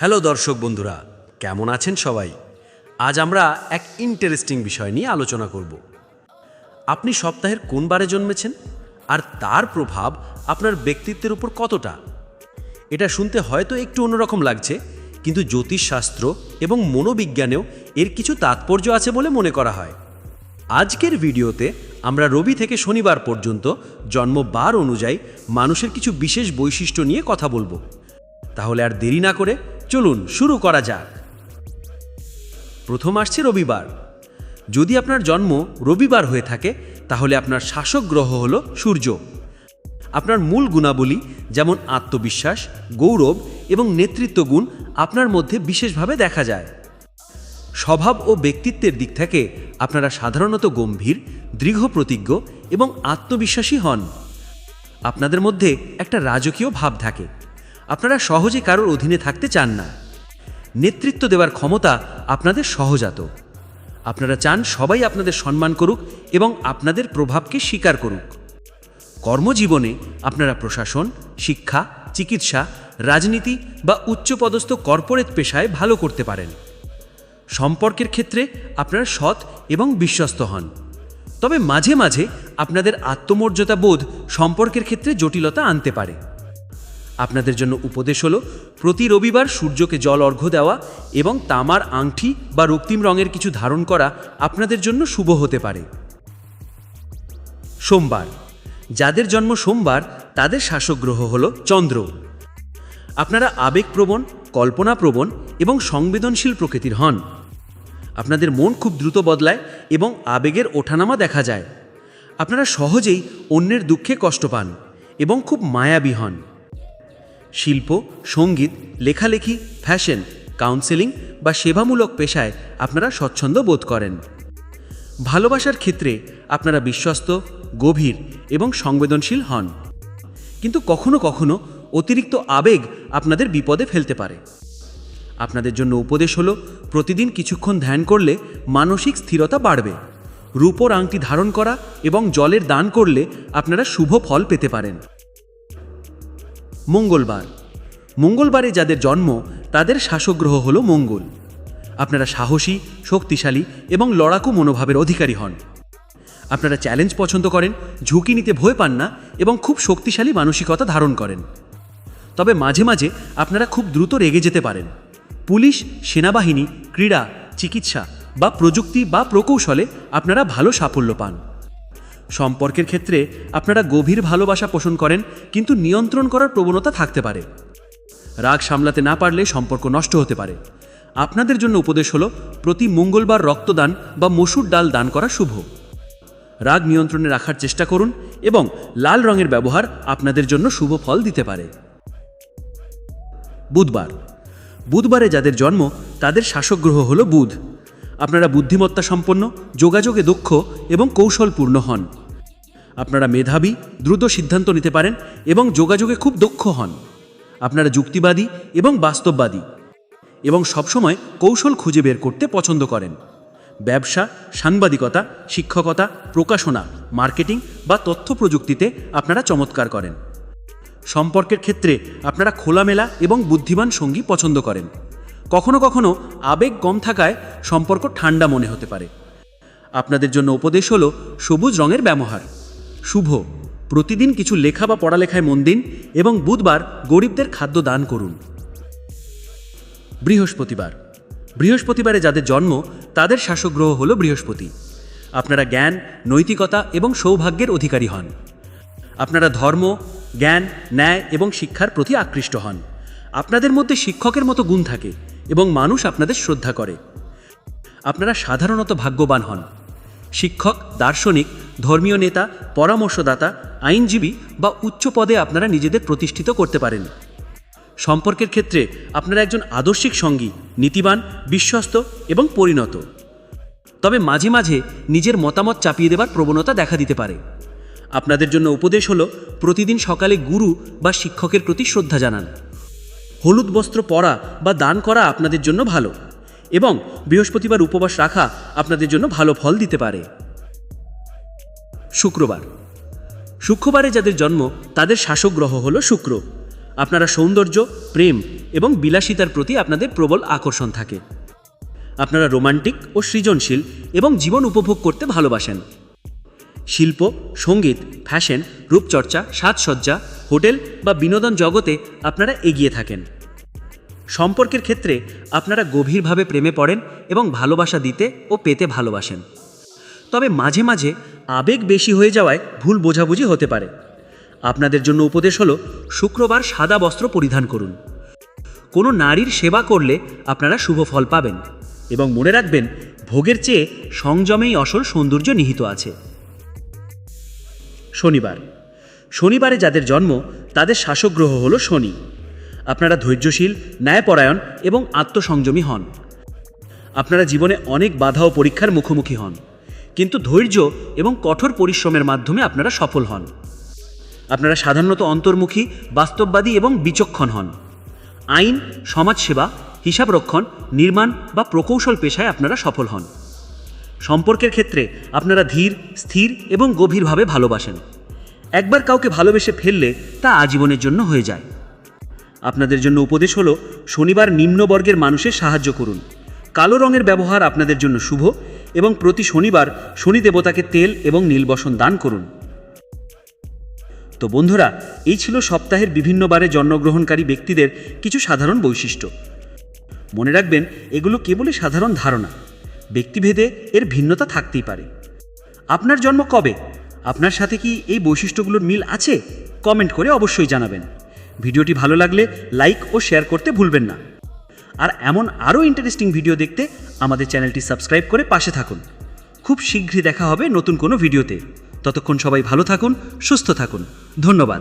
Hello দর্শক বন্ধুরা, কেমন আছেন সবাই? আজ আমরা এক ইন্টারেস্টিং বিষয় নিয়ে আলোচনা করব। আপনি সপ্তাহের কোন বারে জন্মেছেন? আর তার প্রভাব আপনার ব্যক্তিত্বের উপর কতটা? এটা শুনতে হয়তো একটু অন্যরকম লাগছে, কিন্তু জ্যোতিষশাস্ত্র এবং মনোবিজ্ঞানেও এর কিছু তাৎপর্য আছে বলে মনে করা হয়। আজকের ভিডিওতে আমরা রবি থেকে শনিবার পর্যন্ত জন্মবার অনুযায়ী মানুষের কিছু বিশেষ বৈশিষ্ট্য নিয়ে কথা বলব। তাহলে আর দেরি না করে চলুন শুরু করা যাক। প্রথম আসছে রবিবার। যদি আপনার জন্ম রবিবার হয়ে থাকে, তাহলে আপনার শাসক গ্রহ হল সূর্য। আপনার মূল গুণাবলী যেমন আত্মবিশ্বাস, গৌরব এবং নেতৃত্ব গুণ আপনার মধ্যে বিশেষভাবে দেখা যায়। স্বভাব ও ব্যক্তিত্বের দিক থেকে আপনারা সাধারণত গম্ভীর, দৃঢ় প্রতিজ্ঞ এবং আত্মবিশ্বাসী হন। আপনাদের মধ্যে একটা রাজকীয় ভাব থাকে। আপনারা সহজে কারোর অধীনে থাকতে চান না। নেতৃত্ব দেওয়ার ক্ষমতা আপনাদের সহজাত। আপনারা চান সবাই আপনাদের সম্মান করুক এবং আপনাদের প্রভাবকে স্বীকার করুক। কর্মজীবনে আপনারা প্রশাসন, শিক্ষা, চিকিৎসা, রাজনীতি বা উচ্চপদস্থ কর্পোরেট পেশায় ভালো করতে পারেন। সম্পর্কের ক্ষেত্রে আপনারা সৎ এবং বিশ্বস্ত হন। তবে মাঝে মাঝে আপনাদের আত্মমর্যাদা বোধ সম্পর্কের ক্ষেত্রে জটিলতা আনতে পারে। আপনাদের জন্য উপদেশ হলো, প্রতি রবিবার সূর্যকে জল অর্ঘ্য দেওয়া এবং তামার আংটি বা রক্তিম রঙের কিছু ধারণ করা আপনাদের জন্য শুভ হতে পারে। সোমবার। যাদের জন্ম সোমবার, তাদের শাসক গ্রহ হল চন্দ্র। আপনারা আবেগপ্রবণ, কল্পনাপ্রবণ এবং সংবেদনশীল প্রকৃতির হন। আপনাদের মন খুব দ্রুত বদলায় এবং আবেগের ওঠানামা দেখা যায়। আপনারা সহজেই অন্যের দুঃখে কষ্ট পান এবং খুব মায়াবী হন। শিল্প, সংগীত, লেখালেখি, ফ্যাশন, কাউন্সেলিং বা সেবামূলক পেশায় আপনারা স্বচ্ছন্দ বোধ করেন। ভালোবাসার ক্ষেত্রে আপনারা বিশ্বস্ত, গভীর এবং সংবেদনশীল হন। কিন্তু কখনো কখনো অতিরিক্ত আবেগ আপনাদের বিপদে ফেলতে পারে। আপনাদের জন্য উপদেশ হলো, প্রতিদিন কিছুক্ষণ ধ্যান করলে মানসিক স্থিরতা বাড়বে। রূপোর আংটি ধারণ করা এবং জলের দান করলে আপনারা শুভ ফল পেতে পারেন। মঙ্গলবার। মঙ্গলবারে যাদের জন্ম, তাদের শাসক গ্রহ হল মঙ্গল। আপনারা সাহসী, শক্তিশালী এবং লড়াকু মনোভাবের অধিকারী হন। আপনারা চ্যালেঞ্জ পছন্দ করেন, ঝুঁকি নিতে ভয় পান না এবং খুব শক্তিশালী মানসিকতা ধারণ করেন। তবে মাঝে মাঝে আপনারা খুব দ্রুত রেগে যেতে পারেন। পুলিশ, সেনাবাহিনী, ক্রীড়া, চিকিৎসা বা প্রযুক্তি বা প্রকৌশলে আপনারা ভালো সাফল্য পান। সম্পর্কের ক্ষেত্রে আপনারা গভীর ভালোবাসা পোষণ করেন, কিন্তু নিয়ন্ত্রণ করার প্রবণতা থাকতে পারে। রাগ সামলাতে না পারলে সম্পর্ক নষ্ট হতে পারে। আপনাদের জন্য উপদেশ হলো, প্রতি মঙ্গলবার রক্তদান বা মসুর ডাল দান করা শুভ। রাগ নিয়ন্ত্রণে রাখার চেষ্টা করুন এবং লাল রঙের ব্যবহার আপনাদের জন্য শুভ ফল দিতে পারে। বুধবার। বুধবারে যাদের জন্ম, তাদের শাসক গ্রহ হল বুধ। আপনারা বুদ্ধিমত্তা সম্পন্ন, যোগাযোগে দক্ষ এবং কৌশলপূর্ণ হন। আপনারা মেধাবী, দ্রুত সিদ্ধান্ত নিতে পারেন এবং যোগাযোগে খুব দক্ষ হন। আপনারা যুক্তিবাদী এবং বাস্তববাদী এবং সবসময় কৌশল খুঁজে বের করতে পছন্দ করেন। ব্যবসা, সাংবাদিকতা, শিক্ষকতা, প্রকাশনা, মার্কেটিং বা তথ্য প্রযুক্তিতে আপনারা চমৎকার করেন। সম্পর্কের ক্ষেত্রে আপনারা খোলামেলা এবং বুদ্ধিমান সঙ্গী পছন্দ করেন। কখনো কখনো আবেগ কম থাকায় সম্পর্ক ঠান্ডা মনে হতে পারে। আপনাদের জন্য উপদেশ হলো সবুজ রঙের ব্যবহার। শুভ। প্রতিদিন কিছু লেখা বা পড়ালেখায় মন দিন এবং বুধবার গরিবদের খাদ্য দান করুন। বৃহস্পতিবার। বৃহস্পতিবারে যাদের জন্ম, তাদের শাসক গ্রহ হল বৃহস্পতি। আপনারা জ্ঞান, নৈতিকতা এবং সৌভাগ্যের অধিকারী হন। আপনারা ধর্ম, জ্ঞান, ন্যায় এবং শিক্ষার প্রতি আকৃষ্ট হন। আপনাদের মধ্যে শিক্ষকের মতো গুণ থাকে এবং মানুষ আপনাদের শ্রদ্ধা করে। আপনারা সাধারণত ভাগ্যবান হন। শিক্ষক, দার্শনিক ধর্মীয় নেতা, পরামর্শদাতা, আইনজীবী বা উচ্চ পদে আপনারা নিজেদের প্রতিষ্ঠিত করতে পারেন। সম্পর্কের ক্ষেত্রে আপনারা একজন আদর্শিক সঙ্গী, নীতিবান, বিশ্বস্ত এবং পরিণত। তবে মাঝে মাঝে নিজের মতামত চাপিয়ে দেবার প্রবণতা দেখা দিতে পারে। আপনাদের জন্য উপদেশ হলো, প্রতিদিন সকালে গুরু বা শিক্ষকের প্রতি শ্রদ্ধা জানান। হলুদ বস্ত্র পরা বা দান করা আপনাদের জন্য ভালো এবং বৃহস্পতিবার উপবাস রাখা আপনাদের জন্য ভালো ফল দিতে পারে। শুক্রবার। শুক্রবারে যাদের জন্ম, তাদের শাসক গ্রহ হল শুক্র। আপনারা সৌন্দর্য, প্রেম এবং বিলাসিতার প্রতি আপনাদের প্রবল আকর্ষণ থাকে। আপনারা রোমান্টিক ও সৃজনশীল এবং জীবন উপভোগ করতে ভালোবাসেন। শিল্প, সংগীত, ফ্যাশন, রূপচর্চা, সাজসজ্জা, হোটেল বা বিনোদন জগতে আপনারা এগিয়ে থাকেন। সম্পর্কের ক্ষেত্রে আপনারা গভীরভাবে প্রেমে পড়েন এবং ভালোবাসা দিতে ও পেতে ভালোবাসেন। তবে মাঝে মাঝে আবেগ বেশি হয়ে যাওয়ায় ভুল বোঝাবুঝি হতে পারে। আপনাদের জন্য উপদেশ হলো, শুক্রবার সাদা বস্ত্র পরিধান করুন। কোনো নারীর সেবা করলে আপনারা শুভ ফল পাবেন এবং মনে রাখবেন, ভোগের চেয়ে সংযমেই আসল সৌন্দর্য নিহিত আছে। শনিবার। শনিবারে যাদের জন্ম, তাদের শাসক গ্রহ হল শনি। আপনারা ধৈর্যশীল, ন্যায়পরায়ণ এবং আত্মসংযমী হন। আপনারা জীবনে অনেক বাধা ও পরীক্ষার মুখোমুখি হন। কিন্তু ধৈর্য এবং কঠোর পরিশ্রমের মাধ্যমে আপনারা সফল হন। আপনারা সাধারণত অন্তর্মুখী, বাস্তববাদী এবং বিচক্ষণ হন। আইন, সমাজসেবা, হিসাবরক্ষণ, নির্মাণ বা প্রকৌশল পেশায় আপনারা সফল হন। সম্পর্কের ক্ষেত্রে আপনারা ধীর, স্থির এবং গভীরভাবে ভালোবাসেন। একবার কাউকে ভালোবেসে ফেললে তা আজীবনের জন্য হয়ে যায়। আপনাদের জন্য উপদেশ হলো, শনিবার নিম্নবর্গের মানুষের সাহায্য করুন। কালো রঙের ব্যবহার আপনাদের জন্য শুভ এবং প্রতি শনিবার শনি দেবতাকে তেল এবং নীলবসন দান করুন। তো বন্ধুরা, এই ছিল সপ্তাহের বিভিন্ন বারে জন্মগ্রহণকারী ব্যক্তিদের কিছু সাধারণ বৈশিষ্ট্য। মনে রাখবেন, এগুলো কেবলই সাধারণ ধারণা। ব্যক্তিভেদে এর ভিন্নতা থাকতেই পারে। আপনার জন্ম কবে? আপনার সাথে কি এই বৈশিষ্ট্যগুলোর মিল আছে? কমেন্ট করে অবশ্যই জানাবেন। ভিডিওটি ভালো লাগলে লাইক ও শেয়ার করতে ভুলবেন না। আর এমন আরও ইন্টারেস্টিং ভিডিও দেখতে আমাদের চ্যানেলটি সাবস্ক্রাইব করে পাশে থাকুন। খুব শীঘ্রই দেখা হবে নতুন কোনো ভিডিওতে। ততক্ষণ সবাই ভালো থাকুন, সুস্থ থাকুন। ধন্যবাদ।